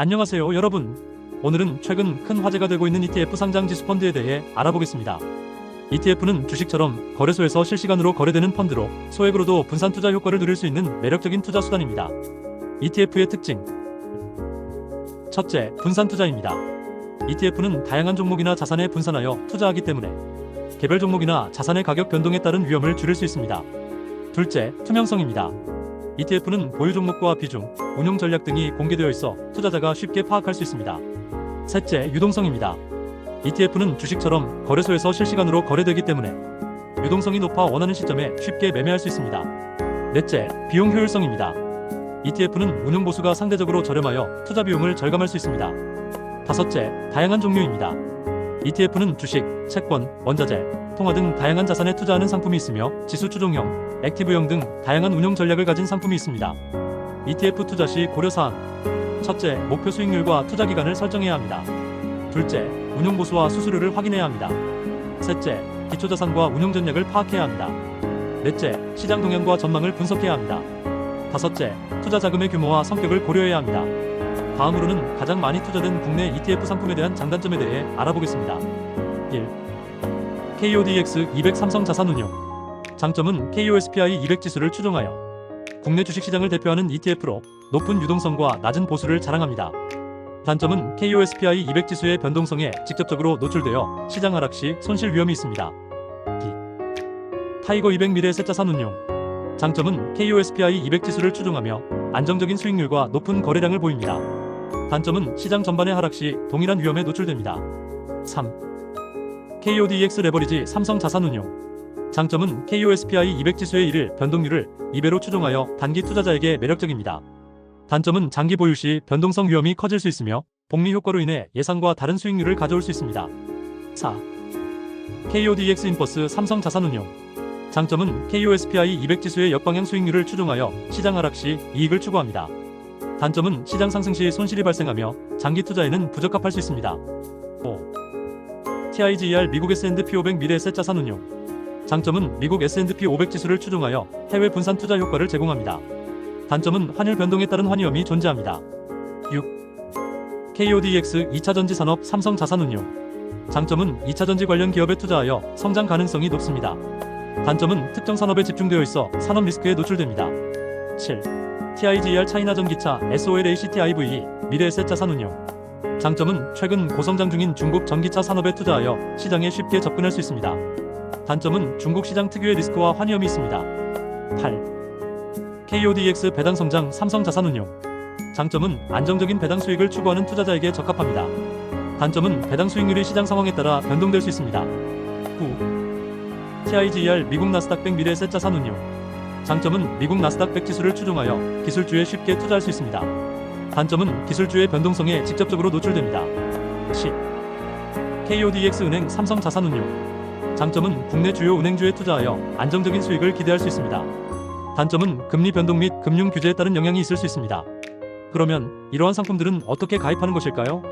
안녕하세요 여러분. 오늘은 최근 큰 화제가 되고 있는 ETF 상장 지수 펀드에 대해 알아보겠습니다. ETF는 주식처럼 거래소에서 실시간으로 거래되는 펀드로 소액으로도 분산 투자 효과를 누릴 수 있는 매력적인 투자 수단입니다. ETF의 특징 첫째, 분산 투자입니다. ETF는 다양한 종목이나 자산에 분산하여 투자하기 때문에 개별 종목이나 자산의 가격 변동에 따른 위험을 줄일 수 있습니다. 둘째, 투명성입니다. ETF는 보유 종목과 비중, 운용 전략 등이 공개되어 있어 투자자가 쉽게 파악할 수 있습니다. 셋째, 유동성입니다. ETF는 주식처럼 거래소에서 실시간으로 거래되기 때문에 유동성이 높아 원하는 시점에 쉽게 매매할 수 있습니다. 넷째, 비용 효율성입니다. ETF는 운용 보수가 상대적으로 저렴하여 투자 비용을 절감할 수 있습니다. 다섯째, 다양한 종류입니다. ETF는 주식, 채권, 원자재, 통화 등 다양한 자산에 투자하는 상품이 있으며 지수 추종형, 액티브형 등 다양한 운용 전략을 가진 상품이 있습니다. ETF 투자 시 고려 사항. 첫째, 목표 수익률과 투자 기간을 설정해야 합니다. 둘째, 운용 보수와 수수료를 확인해야 합니다. 셋째, 기초 자산과 운용 전략을 파악해야 합니다. 넷째, 시장 동향과 전망을 분석해야 합니다. 다섯째, 투자 자금의 규모와 성격을 고려해야 합니다. 다음으로는 가장 많이 투자된 국내 ETF 상품에 대한 장단점에 대해 알아보겠습니다. 1. KODX 200 삼성 자산운용 장점은 KOSPI 200 지수를 추종하여 국내 주식시장을 대표하는 ETF로 높은 유동성과 낮은 보수를 자랑합니다. 단점은 KOSPI 200 지수의 변동성에 직접적으로 노출되어 시장 하락 시 손실 위험이 있습니다. 2. 타이거 200 미래 세자산 운용 장점은 KOSPI 200 지수를 추종하며 안정적인 수익률과 높은 거래량을 보입니다. 단점은 시장 전반의 하락 시 동일한 위험에 노출됩니다. 3. KODX 레버리지 삼성 자산 운용 장점은 KOSPI 200 지수의 1일 변동률을 2배로 추종하여 단기 투자자에게 매력적입니다. 단점은 장기 보유 시 변동성 위험이 커질 수 있으며 복리 효과로 인해 예상과 다른 수익률을 가져올 수 있습니다. 4. KODX 인버스 삼성 자산운용 장점은 KOSPI 200 지수의 역방향 수익률을 추종하여 시장 하락 시 이익을 추구합니다. 단점은 시장 상승 시 손실이 발생하며 장기 투자에는 부적합할 수 있습니다. 5. TIGR 미국 S&P 500 미래에셋 자산운용 장점은 미국 S&P 500 지수를 추종하여 해외 분산 투자 효과를 제공합니다. 단점은 환율 변동에 따른 환위험이 존재합니다. 6. KODX 2차전지 산업 삼성 자산운용 장점은 2차전지 관련 기업에 투자하여 성장 가능성이 높습니다. 단점은 특정 산업에 집중되어 있어 산업 리스크에 노출됩니다. 7. TIGR 차이나 전기차 SOLACTIV 미래에셋 자산운용 장점은 최근 고성장 중인 중국 전기차 산업에 투자하여 시장에 쉽게 접근할 수 있습니다. 단점은 중국 시장 특유의 리스크와 환위험이 있습니다. 8. KODX 배당 성장 삼성 자산운용 장점은 안정적인 배당 수익을 추구하는 투자자에게 적합합니다. 단점은 배당 수익률이 시장 상황에 따라 변동될 수 있습니다. 9. TIGR 미국 나스닥 100 미래에셋 자산운용 장점은 미국 나스닥 100 지수를 추종하여 기술주에 쉽게 투자할 수 있습니다. 단점은 기술주의 변동성에 직접적으로 노출됩니다. 10. KODX 은행 삼성 자산운용 장점은 국내 주요 은행주에 투자하여 안정적인 수익을 기대할 수 있습니다. 단점은 금리 변동 및 금융 규제에 따른 영향이 있을 수 있습니다. 그러면 이러한 상품들은 어떻게 가입하는 것일까요?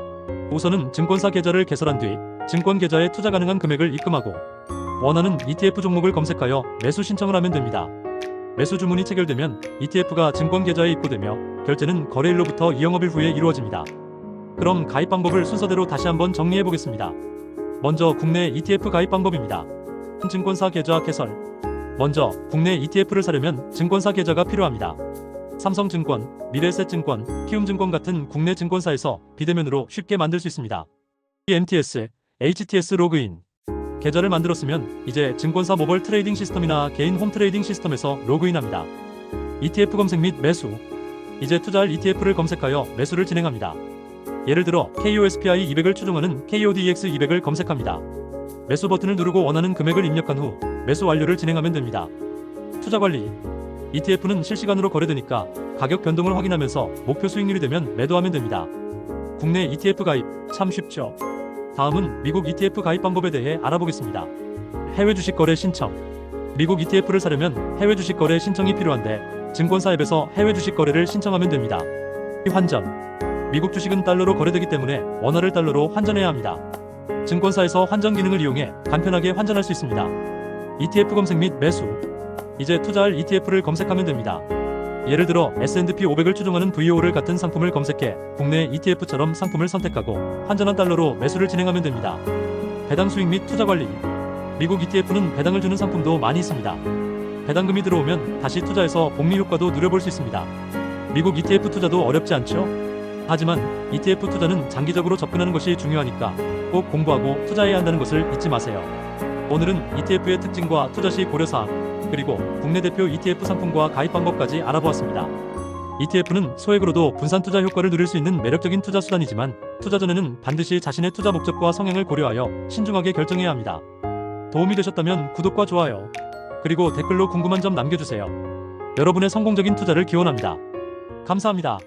우선은 증권사 계좌를 개설한 뒤 증권 계좌에 투자 가능한 금액을 입금하고 원하는 ETF 종목을 검색하여 매수 신청을 하면 됩니다. 매수 주문이 체결되면 ETF가 증권 계좌에 입고되며 결제는 거래일로부터 2영업일 후에 이루어집니다. 그럼 가입 방법을 순서대로 다시 한번 정리해 보겠습니다. 먼저 국내 ETF 가입 방법입니다. 증권사 계좌 개설. 먼저 국내 ETF를 사려면 증권사 계좌가 필요합니다. 삼성증권, 미래에셋증권, 키움증권 같은 국내 증권사에서 비대면으로 쉽게 만들 수 있습니다. MTS, HTS 로그인. 계좌를 만들었으면 이제 증권사 모바일 트레이딩 시스템이나 개인 홈 트레이딩 시스템에서 로그인합니다. ETF 검색 및 매수. 이제 투자할 ETF를 검색하여 매수를 진행합니다. 예를 들어 KOSPI 200을 추종하는 KODX 200을 검색합니다. 매수 버튼을 누르고 원하는 금액을 입력한 후 매수 완료를 진행하면 됩니다. 투자 관리. ETF는 실시간으로 거래되니까 가격 변동을 확인하면서 목표 수익률이 되면 매도하면 됩니다. 국내 ETF 가입 참 쉽죠. 다음은 미국 ETF 가입 방법에 대해 알아보겠습니다. 해외 주식 거래 신청. 미국 ETF를 사려면 해외 주식 거래 신청이 필요한데 증권사 앱에서 해외 주식 거래를 신청하면 됩니다. 환전. 미국 주식은 달러로 거래되기 때문에 원화를 달러로 환전해야 합니다. 증권사에서 환전 기능을 이용해 간편하게 환전할 수 있습니다. ETF 검색 및 매수. 이제 투자할 ETF를 검색하면 됩니다. 예를 들어 S&P 500을 추종하는 VO를 같은 상품을 검색해 국내 ETF처럼 상품을 선택하고 환전한 달러로 매수를 진행하면 됩니다. 배당 수익 및 투자 관리. 미국 ETF는 배당을 주는 상품도 많이 있습니다. 배당금이 들어오면 다시 투자해서 복리 효과도 누려볼 수 있습니다. 미국 ETF 투자도 어렵지 않죠? 하지만 ETF 투자는 장기적으로 접근하는 것이 중요하니까 꼭 공부하고 투자해야 한다는 것을 잊지 마세요. 오늘은 ETF의 특징과 투자 시 고려사항, 그리고 국내 대표 ETF 상품과 가입 방법까지 알아보았습니다. ETF는 소액으로도 분산 투자 효과를 누릴 수 있는 매력적인 투자 수단이지만 투자 전에는 반드시 자신의 투자 목적과 성향을 고려하여 신중하게 결정해야 합니다. 도움이 되셨다면 구독과 좋아요, 그리고 댓글로 궁금한 점 남겨주세요. 여러분의 성공적인 투자를 기원합니다. 감사합니다.